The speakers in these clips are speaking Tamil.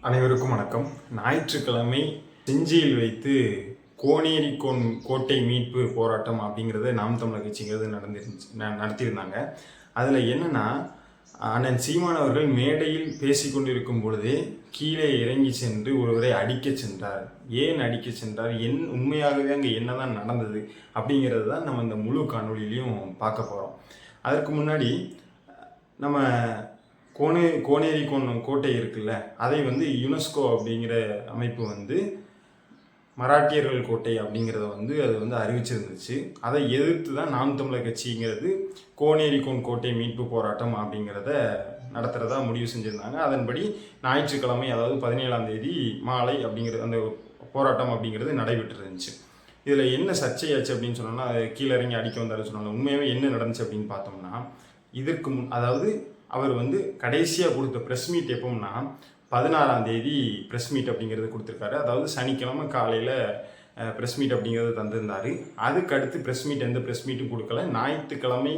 அனைவருக்கும் வணக்கம். ஞாயிற்றுக்கிழமை செஞ்சியில் வைத்து கோனேரி கோன் கோட்டை மீட்பு போராட்டம் அப்படிங்கிறது நாம் தமிழர் கட்சிங்கிறது நடந்திருந்துச்சு ந- நடத்தியிருந்தாங்க. அதில் என்னென்னா அண்ணன் சீமான் அவர்கள் மேடையில் பேசிக்கொண்டிருக்கும் பொழுதே கீழே இறங்கி சென்று ஒருவரை அடிக்க சென்றார். ஏன் அடிக்க சென்றார்? என் உண்மையாகவே அங்கே என்னதான் நடந்தது அப்படிங்கிறது தான் நம்ம இந்த முழு காணொளியிலையும் பார்க்க போகிறோம் அதற்கு முன்னாடி நம்ம கோனே கோனேரி கோன் கோட்டை இருக்குல்ல அதை வந்து யுனெஸ்கோ அப்படிங்கிற அமைப்பு வந்து மராட்டியர்கள் கோட்டை அப்படிங்கிறத வந்து அது வந்து அறிவிச்சிருந்துச்சு. அதை எதிர்த்து தான் நாம் தமிழர் கட்சிங்கிறது கோனேரி கோன் கோட்டை மீட்பு போராட்டம் அப்படிங்கிறத நடத்துகிறதா முடிவு செஞ்சுருந்தாங்க. அதன்படி ஞாயிற்றுக்கிழமை அதாவது பதினேழாம் தேதி மாலை அப்படிங்கிறது அந்த போராட்டம் அப்படிங்கிறது நடைபெற்று இருந்துச்சு. இதில் என்ன சர்ச்சையாச்சு அப்படின்னு சொன்னோம்னா அது கீழே இறங்கி அடிக்க வந்தாரு சொன்னாங்க உண்மையாகவே என்ன நடந்துச்சு அப்படின்னு பார்த்தோம்னா இதற்கு முன் அதாவது அவர் வந்து கடைசியாக கொடுத்த ப்ரெஸ் மீட் எப்போம்னா பதினாறாம் தேதி ப்ரெஸ் மீட் அப்படிங்கிறது கொடுத்துருக்காரு. அதாவது சனிக்கிழமை காலையில் ப்ரெஸ் மீட் அப்படிங்கிறது தந்திருந்தார். அதுக்கடுத்து ப்ரெஸ் மீட் எந்த ப்ரெஸ் மீட்டும் கொடுக்கல. ஞாயிற்றுக்கிழமை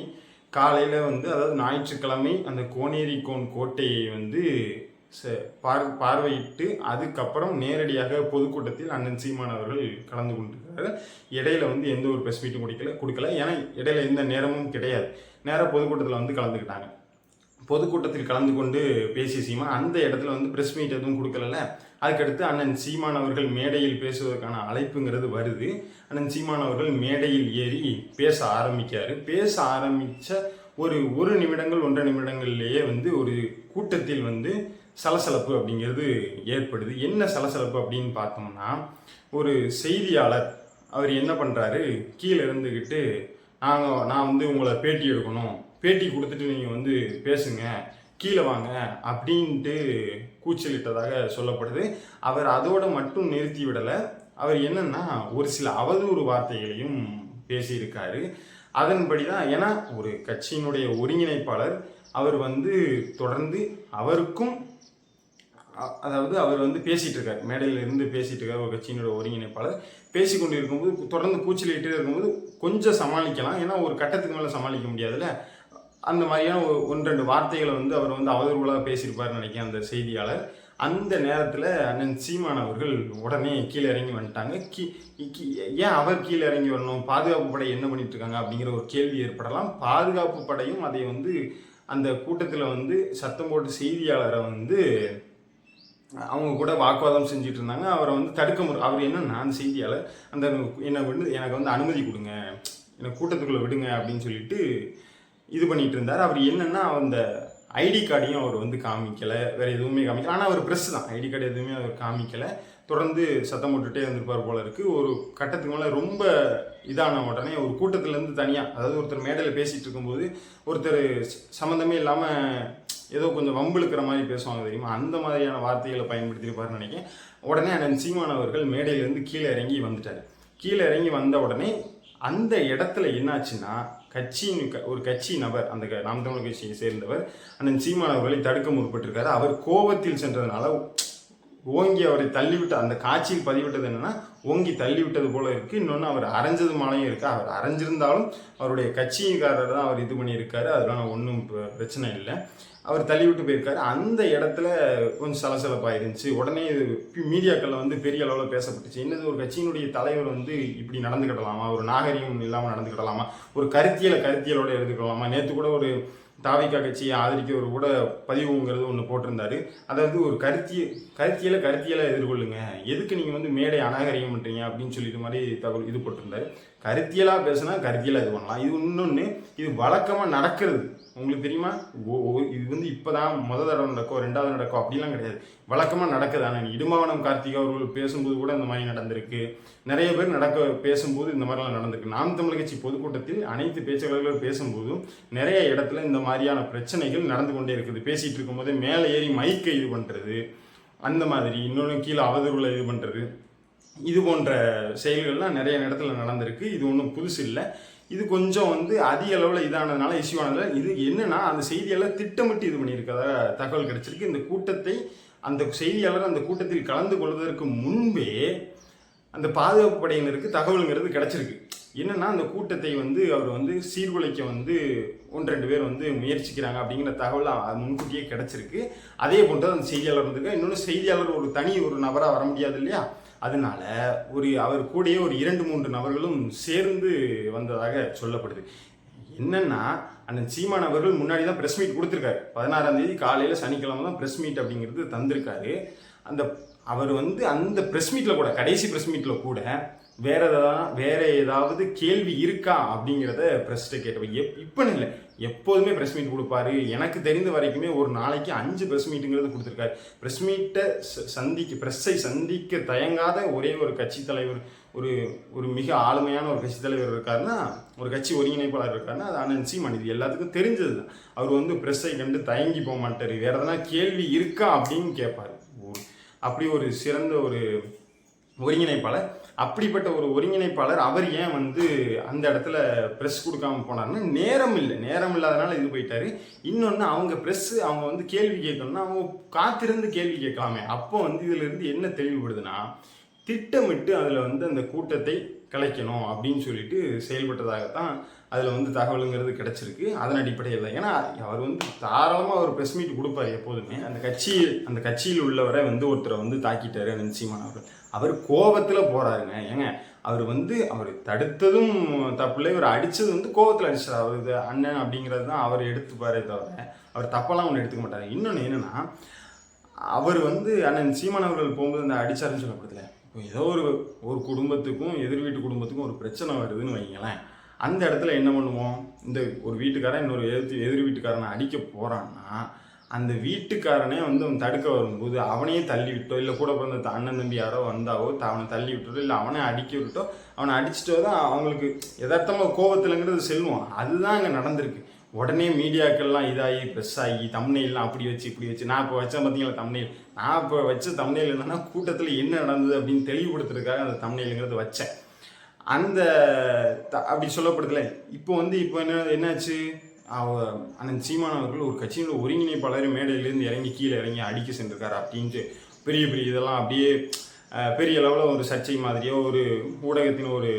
காலையில் வந்து அதாவது ஞாயிற்றுக்கிழமை அந்த கோனேரி கோன் கோட்டையை வந்து ச- பார் பார்வையிட்டு அதுக்கப்புறம் நேரடியாக பொதுக்கூட்டத்தில் அண்ணன் சீமான் அவர்கள் கலந்து கொண்டிருக்கிறார் இடையில வந்து எந்த ஒரு ப்ரெஸ் மீட்டும் கொடுக்கல கொடுக்கல. ஏன்னா இடையில எந்த நேரமும் கிடையாது. நேராக பொதுக்கூட்டத்தில் வந்து கலந்துக்கிட்டாங்க. பொதுக்கூட்டத்தில் கலந்து கொண்டு பேசிய சீமான் அந்த இடத்துல வந்து ப்ரெஸ் மீட் எதுவும் கொடுக்கலல்ல? அதுக்கடுத்து அண்ணன் சீமான் அவர்கள் மேடையில் பேசுவதற்கான அழைப்புங்கிறது வருது. அண்ணன் சீமான் அவர்கள் மேடையில் ஏறி பேச ஆரம்பிக்கார் பேச ஆரம்பித்த ஒரு ஒரு நிமிடங்கள் ஒன்றரை நிமிடங்கள்லேயே வந்து ஒரு கூட்டத்தில் வந்து சலசலப்பு அப்படிங்கிறது ஏற்படுது. என்ன சலசலப்பு அப்படின்னு பார்த்தோம்னா ஒரு செய்தியாளர் அவர் என்ன பண்ணுறாரு கீழே இருந்துக்கிட்டு நாங்கள் நான் வந்து உங்களை பேட்டி எடுக்கணும். பேட்டி கொடுத்துட்டு நீங்கள் வந்து பேசுங்க கீழே வாங்க அப்படின்ட்டு கூச்சலிட்டதாக சொல்லப்படுது. அவர் அதோட மட்டும் நிறுத்தி விடலை. அவர் என்னன்னா ஒரு சில அவதூறு வார்த்தைகளையும் பேசியிருக்காரு. அதன்படி தான் ஏன்னா ஒரு கட்சியினுடைய ஒருங்கிணைப்பாளர் அவர் வந்து தொடர்ந்து அவருக்கும் அதாவது அவர் வந்து பேசிகிட்டு இருக்கார் மேடையில் இருந்து பேசிகிட்டு இருக்கார் ஒரு கட்சியினோட ஒருங்கிணைப்பாளர். பேசி கொண்டு இருக்கும்போது தொடர்ந்து கூச்சலிட்டு இருக்கும்போது கொஞ்சம் சமாளிக்கலாம். ஏன்னா ஒரு கட்டத்துக்கு மேலே சமாளிக்க முடியாதுல்ல. அந்த மாதிரியான ஒரு ஒன்று ரெண்டு வார்த்தைகளை வந்து அவர் வந்து அவதூறுகளாக பேசியிருப்பாருன்னு நினைக்கிறேன் அந்த செய்தியாளர். அந்த நேரத்தில் அண்ணன் சீமான் அவர்கள் உடனே கீழே இறங்கி வந்துட்டாங்க. கீ ஏன் அவர் கீழே இறங்கி வரணும்? பாதுகாப்பு படை என்ன பண்ணிட்டு இருக்காங்க அப்படிங்கிற ஒரு கேள்வி ஏற்படலாம். பாதுகாப்பு படையும் அதை வந்து அந்த கூட்டத்தில் வந்து சத்தம் போட்டு செய்தியாளரை வந்து அவங்க கூட வாக்குவாதம் செஞ்சுட்டு இருந்தாங்க அவரை வந்து தடுக்க முறை அவர் என்னன்னா அந்த செய்தியாளர் அந்த என்னை வந்து எனக்கு வந்து அனுமதி கொடுங்க. என்னை கூட்டத்துக்குள்ளே விடுங்க அப்படின்னு சொல்லிட்டு இது பண்ணிட்டு இருந்தார். அவர் என்னன்னா அந்த ஐடி கார்டையும் அவர் வந்து காமிக்கல. வேற எதுவுமே காமிக்கல. ஆனால் அவர் ப்ரெஸ் தான். ஐடி கார்டு எதுவுமே அவர் காமிக்கல. தொடர்ந்து சத்தம் போட்டுட்டே இருந்திருப்பார் போல இருக்கு. ஒரு கட்டத்துக்கு மேலே ரொம்ப இதான உடனே ஒரு கூட்டத்துலேருந்து தனியாக அதாவது ஒருத்தர் மேடையில் பேசிகிட்டு இருக்கும்போது ஒருத்தர் சம்மந்தமே இல்லாமல் ஏதோ கொஞ்சம் வம்பிழுக்கிற மாதிரி பேசுவாங்க தெரியுமா? அந்த மாதிரியான வார்த்தைகளை பயன்படுத்தியிருப்பாருன்னு நினைக்கிறேன். உடனே அண்ணன் சீமான் அவர்கள் மேடையிலேருந்து கீழே இறங்கி வந்துட்டார். கீழே இறங்கி வந்த உடனே அந்த இடத்துல என்னாச்சுன்னா கட்சியின் க- ஒரு கட்சி நபர் அந்த க- நாம் தமிழ் கட்சியை சேர்ந்தவர் அண்ணன் சீமான் அவர்களை தடுக்க முற்பட்டிருக்காரு. அவர் கோபத்தில் சென்றதுனால ஓங்கி அவரை தள்ளிவிட்ட அந்த காட்சியில் பதிவிட்டது என்னன்னா ஓங்கி தள்ளிவிட்டது போல இருக்கு. இன்னொன்று அவர் அரைஞ்சது மாலையும் இருக்கு. அவர் அரைஞ்சிருந்தாலும் அவருடைய கட்சிக்காரர் தான் அவர் இது பண்ணியிருக்காரு. அதெல்லாம் ஒன்றும் பிரச்சனை இல்லை. அவர் தள்ளிவிட்டு போயிருக்காரு. அந்த இடத்துல கொஞ்சம் சலசலப்பாக இருந்துச்சு உடனே மீடியாக்களில் வந்து பெரிய அளவில் பேசப்பட்டுச்சு. என்னது ஒரு கட்சியினுடைய தலைவர் வந்து இப்படி நடந்துக்கிடலாமா? ஒரு நாகரிகம் இல்லாமல் நடந்துக்கிடலாமா? ஒரு கருத்தியலை கருத்தியலோட எடுத்துக்கலாமா? நேற்று கூட ஒரு தாவிக்கா கட்சியை ஆதரிக்க ஒரு கூட பதிவுங்கிறது ஒன்று போட்டிருந்தாரு. அதாவது ஒரு கருத்திய கருத்தியலை கருத்தியலை எதிர்கொள்ளுங்க. எதுக்கு நீங்கள் வந்து மேடை அநாகரிகம் பண்ணுறீங்க அப்படின்னு சொல்லிட்டு மாதிரி தகவல் இது போட்டிருந்தாரு. கருத்தியலாக பேசினா கருத்தியலாக இது பண்ணலாம். இது இன்னொன்று இது வழக்கமாக நடக்கிறது. உங்களுக்கு தெரியுமா? ஓ இது வந்து இப்போ தான் முத தடவை நடக்கும் ரெண்டாவது நடக்கும் அப்படிலாம் கிடையாது. வழக்கமாக நடக்குது ஆனால் இடுமாவனம் கார்த்திக் அவர்கள் பேசும்போது கூட இந்த மாதிரி நடந்திருக்கு. நிறைய பேர் நடக்க பேசும்போது இந்த மாதிரிலாம் நடந்திருக்கு. நாம் தமிழ் கட்சி பொதுக்கூட்டத்தில் அனைத்து பேச்சாளர்களும் பேசும்போதும் நிறைய இடத்துல இந்த மாதிரியான பிரச்சனைகள் நடந்து கொண்டே இருக்குது. பேசிகிட்டு இருக்கும்போது மேலே ஏறி மைக்கை இது பண்ணுறது அந்த மாதிரி இன்னொன்று கீழே அவதூறுல இது பண்ணுறது இது போன்ற செயல்கள்லாம் நிறைய இடத்துல நடந்திருக்கு. இது ஒன்றும் புதுசு இல்லை. இது கொஞ்சம் வந்து அதிக அளவில் இதானதுனால இஷ்யூ ஆனதில் இது என்னென்னா அந்த செய்தியெல்லாம் திட்டமிட்டு இது பண்ணியிருக்கதா தகவல் கிடச்சிருக்கு. இந்த கூட்டத்தை அந்த செய்தியாளர் அந்த கூட்டத்தில் கலந்து கொள்வதற்கு முன்பே அந்த பாதுகாப்பு படையினருக்கு தகவலுங்கிறது கிடச்சிருக்கு. என்னன்னா அந்த கூட்டத்தை வந்து அவர் வந்து சீர்குலைக்க வந்து ஒன்று ரெண்டு பேர் வந்து முயற்சிக்கிறாங்க அப்படிங்கிற தகவல் முன்கூட்டியே கிடச்சிருக்கு. அதே போன்று அந்த செய்தியாளர் வந்திருக்கு இன்னொன்று செய்தியாளர் ஒரு தனி ஒரு நபராக வர முடியாது இல்லையா? அதனால ஒரு அவர் கூடயே ஒரு இரண்டு மூன்று நபர்களும் சேர்ந்து வந்ததாக சொல்லப்படுது. என்னன்னா அண்ணன் சீமான் அவர்கள் முன்னாடி தான் ப்ரெஸ் மீட் கொடுத்துருக்காரு. பதினாறாம் தேதி காலையில் சனிக்கிழமை தான் ப்ரெஸ் மீட் அப்படிங்கிறது தந்திருக்காரு. அந்த அவர் வந்து அந்த ப்ரெஸ் மீட்டில் கூட கடைசி ப்ரெஸ் மீட்டில் கூட வேற ஏதாவது வேற ஏதாவது கேள்வி இருக்கா அப்படிங்கிறத ப்ரெஸ்ட்டை கேட்டவங்க எப் இப்போன்னு இல்லை. எப்போதுமே ப்ரெஸ் மீட் கொடுப்பாரு. எனக்கு தெரிந்த வரைக்குமே ஒரு நாளைக்கு அஞ்சு ப்ரெஸ் மீட்டுங்கிறது கொடுத்துருக்காரு. ப்ரெஸ் மீட்டை சந்திக்க ப்ரெஸ்ஸை சந்திக்க தயங்காத ஒரே ஒரு கட்சி தலைவர் ஒரு ஒரு மிக ஆளுமையான ஒரு கட்சி தலைவர் இருக்காருன்னா ஒரு கட்சி ஒருங்கிணைப்பாளர் இருக்காருன்னா அது அண்ணன் சீமான். இது எல்லாத்துக்கும் தெரிஞ்சது தான் அவர் வந்து ப்ரெஸ்ஸை கண்டு தயங்கி போக மாட்டார். வேறு எதனா கேள்வி இருக்கா அப்படின்னு கேட்பார். அப்படி ஒரு சிறந்த ஒரு ஒருங்கிணைப்பாளர். அப்படிப்பட்ட ஒரு ஒருங்கிணைப்பாளர் அவர் ஏன் வந்து அந்த இடத்துல ப்ரெஸ் கொடுக்காம போனாருன்னா நேரம் இல்லை. நேரம் இல்லாதனால இது போயிட்டாரு. இன்னொன்று அவங்க ப்ரெஸ் அவங்க வந்து கேள்வி கேட்கணும்னா அவங்க காத்திருந்து கேள்வி கேட்கலாமே. அப்போ வந்து இதிலிருந்து என்ன தெளிவுபடுதுன்னா திட்டமிட்டு அதில் வந்து அந்த கூட்டத்தை கலைக்கணும் அப்படின்னு சொல்லிட்டு செயல்பட்டதாகத்தான் அதில் வந்து தகவலுங்கிறது கிடச்சிருக்கு. அதன் அடிப்படையில் தான். ஏன்னா அவர் வந்து தாராளமாக அவர் ப்ரெஸ் மீட் கொடுப்பார் எப்போதுமே. அந்த கட்சி அந்த கட்சியில் உள்ளவரை வந்து ஒருத்தரை வந்து தாக்கிட்டாரு நிச்சயமான அவர் அவர் கோபத்தில் போகிறாருங்க ஏங்க அவர் வந்து அவர் தடுத்ததும் தப்பில்லை. இவர் அடித்தது வந்து கோபத்தில் அடிச்சார். அவர் இது அண்ணன் அப்படிங்கிறது தான் அவர் எடுத்துப்பாரே தவிர அவர் தப்பெல்லாம் ஒன்று எடுத்துக்க மாட்டார். இன்னொன்று என்னென்னா அவர் வந்து அண்ணன் சீமான் அவர்கள் போகும்போது அந்த அடிச்சாருன்னு சொல்லப்படுதுல. ஏதோ ஒரு ஒரு குடும்பத்துக்கும் எதிர் வீட்டு குடும்பத்துக்கும் ஒரு பிரச்சனை வருதுன்னு வைங்களேன். அந்த இடத்துல என்ன பண்ணுவோம்? இந்த ஒரு வீட்டுக்காரன் இன்னொரு எதிர்த்து எதிர் வீட்டுக்காரனை அடிக்க போகிறான்னா அந்த வீட்டுக்காரனே வந்து அவன் தடுக்க வரும்போது அவனையே தள்ளி விட்டோ இல்லை கூட பிறந்த அண்ணன் தம்பி யாரோ வந்தாவோ அவனை தள்ளி விட்டுட்டோ இல்லை அவனை அடிக்க விட்டோ அவனை அடிச்சிட்டோ தான் அவங்களுக்கு யதார்த்தமாக கோபத்தில்ங்கிறது செல்வம் அதுதான் அங்கே நடந்திருக்கு. உடனே மீடியாக்கள்லாம் இதாகி ப்ரெஸ் ஆகி அப்படி வச்சு இப்படி வச்சு. நான் இப்போ வச்சேன் பார்த்தீங்களா தமிழ்நெல் நான் இப்போ வச்ச தமிழ்நெல் என்னன்னா கூட்டத்தில் என்ன நடந்தது அப்படின்னு தெளிவுபடுத்துறதுக்காக அந்த தம்னைலுங்கிறது வச்சேன். அந்த த- அப்படி சொல்லப்படுதுல. இப்போ வந்து இப்போ என்ன என்னாச்சு? அவ அண்ணன் சீமான் அவர்கள் ஒரு கட்சியினுடைய ஒருங்கிணைப்பாளர் மேடையிலேருந்து இறங்கி கீழே இறங்கி அடிக்க சென்றிருக்காரு அப்படின்ட்டு பெரிய பெரிய இதெல்லாம் அப்படியே பெரிய அளவில் ஒரு சர்ச்சை மாதிரியோ ஒரு ஊடகத்தின் ஒரு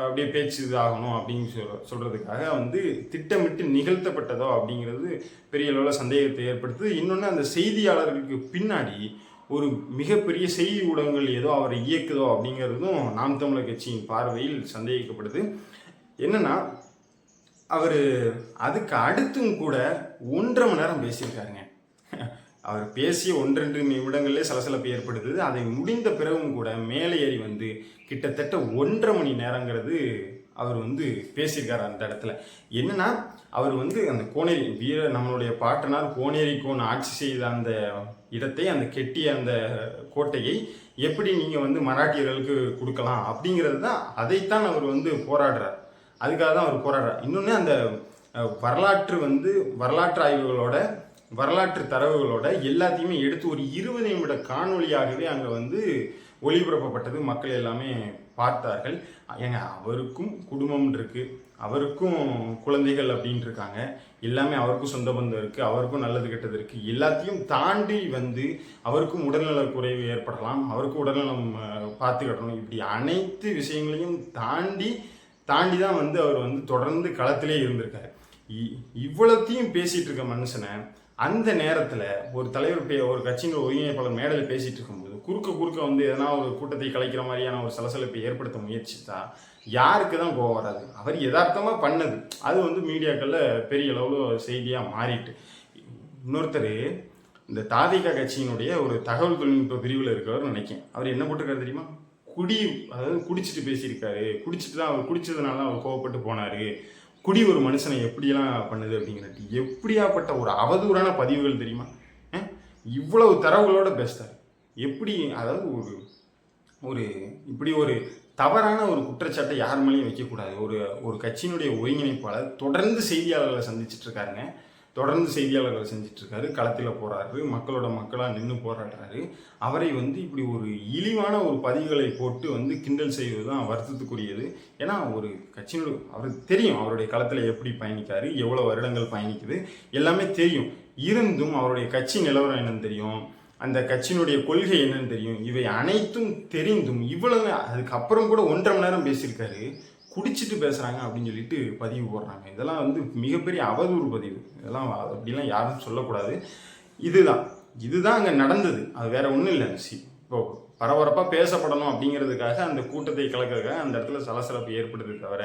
அப்படியே பேச்சு இதாகணும் அப்படின்னு சொல் சொல்கிறதுக்காக வந்து திட்டமிட்டு நிகழ்த்தப்பட்டதோ அப்படிங்கிறது பெரிய அளவில் சந்தேகத்தை ஏற்படுத்துது. இன்னொன்று அந்த செய்தியாளர்களுக்கு பின்னாடி ஒரு மிகப்பெரிய செய்தி ஊடகங்கள் ஏதோ அவரை இயக்குதோ அப்படிங்கிறதும் நாம் தமிழர் கட்சியின் பார்வையில் சந்தேகிக்கப்படுது. என்னென்னா அவர் அதுக்கு அடுத்தும் கூட ஒன்றரை மணி நேரம் பேசியிருக்காருங்க. அவர் பேசிய ஒன்றெண்டு நிமிடங்களிலே சலசலப்பு ஏற்படுது அதை முடிந்த பிறகும் கூட மேலே ஏறி வந்து கிட்டத்தட்ட ஒன்றரை மணி நேரங்கிறது அவர் வந்து பேசியிருக்காரு அந்த இடத்துல. என்னன்னா அவர் வந்து அந்த கோனேரி வீர நம்மளுடைய பாட்டனார் கோனேரி கோன் ஆட்சி செய்த அந்த இடத்தை அந்த கெட்டிய அந்த கோட்டையை எப்படி நீங்கள் வந்து மராட்டியர்களுக்கு கொடுக்கலாம் அப்படிங்கிறது தான் அதைத்தான் அவர் வந்து போராடுறார். அதுக்காக தான் அவர் போராடுறார். இன்னொன்று அந்த வரலாற்று வந்து வரலாற்று ஆய்வுகளோட வரலாற்று தரவுகளோட எல்லாத்தையுமே எடுத்து ஒரு இருபது நிமிட காணொலியாகவே அங்கே வந்து ஒளிபரப்பப்பட்டது. மக்கள் எல்லாமே பார்த்தார்கள். ஏங்க அவருக்கும் குடும்பம் இருக்குது அவருக்கும் குழந்தைகள் அப்படின்னு இருக்காங்க. எல்லாமே அவருக்கும் சொந்த பந்தம் இருக்குது அவருக்கும் நல்லது கெட்டது இருக்குது எல்லாத்தையும் தாண்டி வந்து அவருக்கும் உடல்நல குறைவு ஏற்படலாம். அவருக்கும் உடல்நலம் பார்த்துக்கட்டணும் பார்த்துக்கிடணும் இப்படி அனைத்து விஷயங்களையும் தாண்டி தாண்டி தான் வந்து அவர் வந்து தொடர்ந்து களத்திலே இருந்திருக்காரு. இ- இவ்வளத்தையும் பேசிகிட்டு இருக்க மனுஷனை அந்த நேரத்தில் ஒரு தலைவர் ஒரு கட்சியின் ஒருங்கிணைப்பாளர் மேடையில் பேசிட்டு இருக்கும்போது குறுக்க குறுக்க வந்து எதனா ஒரு கூட்டத்தை கலைக்கிற மாதிரியான ஒரு சலசலப்பை ஏற்படுத்த முயற்சித்தா யாருக்கு தான் கோவம் வராது? அவர் யதார்த்தமாக பண்ணது. அது வந்து மீடியாக்களில் பெரிய அளவில் செய்தியாக மாறிட்டு. இன்னொருத்தர் இந்த தாதிகா கட்சியினுடைய ஒரு தகவல் தொழில்நுட்ப பிரிவில் இருக்கவர் நினைக்கிறேன். அவர் என்ன போட்டிருக்காரு தெரியுமா? குடி அதாவது குடிச்சிட்டு பேசியிருக்காரு. குடிச்சிட்டு தான் அவர் குடிச்சதுனால தான் அவர் கோவப்பட்டு போனாரு. குடி ஒரு மனுஷனை எப்படியெல்லாம் பண்ணுது அப்படிங்கிறது எப்படியாப்பட்ட ஒரு அவதூறான பதிவுகள் தெரியுமா? இவ்வளவு தரவுகளோட பெஸ்ட்டாக எப்படி அதாவது ஒரு ஒரு இப்படி ஒரு தவறான ஒரு குற்றச்சாட்டை யார் மேலேயும் வைக்கக்கூடாது. ஒரு ஒரு கட்சியினுடைய ஒருங்கிணைப்பாளர் தொடர்ந்து செய்தியாளர்களை சந்திச்சிட்டு இருக்காருங்க. தொடர்ந்து செய்தியாளர்களை செஞ்சிட்ருக்காரு களத்தில் போகிறாரு மக்களோட மக்களாக நின்று போராடுறாரு. அவரை வந்து இப்படி ஒரு இழிவான ஒரு பதிவுகளை போட்டு வந்து கிண்டல் செய்வது தான் வருத்தத்துக்குரியது. ஏன்னா ஒரு கட்சியினோட அவருக்கு தெரியும் அவருடைய களத்தில் எப்படி பயணிக்காரு எவ்வளோ வருடங்கள் பயணிக்குது எல்லாமே தெரியும். இருந்தும் அவருடைய கட்சி நிலவரம் என்னன்னு தெரியும் அந்த கட்சியினுடைய கொள்கை என்னன்னு தெரியும். இவை அனைத்தும் தெரிந்தும் இவ்வளவு அதுக்கப்புறம் கூட ஒன்றரை மணி நேரம் பேசியிருக்காரு. குடிச்சிட்டு பேசுகிறாங்க அப்படின்னு சொல்லிட்டு பதிவு போடுறாங்க. இதெல்லாம் வந்து மிகப்பெரிய அவதூறு பதிவு. இதெல்லாம் அப்படிலாம் யாரும் சொல்லக்கூடாது. இதுதான். இதுதான் அங்கே நடந்தது. அது வேற ஒன்றும் இல்லை சி இப்போ பரபரப்பாக பேசப்படணும் அப்படிங்கிறதுக்காக அந்த கூட்டத்தை கலக்கிறதுக்காக அந்த இடத்துல சலசலப்பு ஏற்படுது தவிர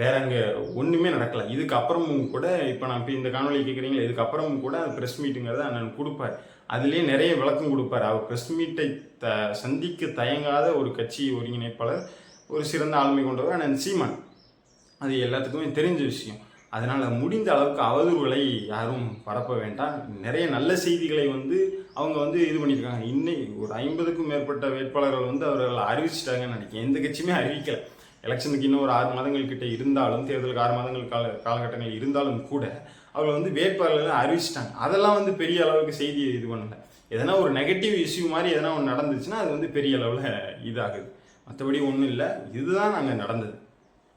வேற அங்கே ஒன்றுமே நடக்கல. இதுக்கப்புறமும் கூட இப்போ நான் இப்போ இந்த காணொலி கேட்குறீங்களா இதுக்கப்புறமும் கூட அது ப்ரெஸ் மீட்டுங்கிறத அண்ணன் கொடுப்பார். அதுலேயே நிறைய விளக்கம் கொடுப்பார். அவர் ப்ரெஸ் மீட்டை த சந்திக்க தயங்காத ஒரு கட்சி ஒருங்கிணைப்பாளர் ஒரு சிறந்த ஆளுமை கொண்டவர் அண்ணன் சீமான். அது எல்லாத்துக்குமே தெரிஞ்ச விஷயம். அதனால் முடிந்த அளவுக்கு அவதூறுகளை யாரும் பரப்ப வேண்டாம். நிறைய நல்ல செய்திகளை வந்து அவங்க வந்து இது பண்ணியிருக்காங்க. இன்னைக்கு ஒரு ஐம்பதுக்கும் மேற்பட்ட வேட்பாளர்கள் வந்து அவர்கள் அறிவிச்சிட்டாங்கன்னு நினைக்கிறேன். எந்த கட்சியுமே அறிவிக்கலை. எலெக்ஷனுக்கு இன்னும் ஒரு ஆறு மாதங்கள் கிட்ட இருந்தாலும் தேர்தலுக்கு ஆறு மாதங்கள் கால காலகட்டங்கள் இருந்தாலும் கூட அவர்கள் வந்து வேட்பாளர்களை அறிவிச்சிட்டாங்க. அதெல்லாம் வந்து பெரிய அளவுக்கு செய்தி இது பண்ணலை. எதனா ஒரு நெகட்டிவ் இஷ்யூ மாதிரி எதனா ஒன்று நடந்துச்சுன்னா அது வந்து பெரிய அளவில் இதாகுது. மற்றபடி ஒன்றும் இல்லை. இதுதான் நாங்கள் நடந்தது.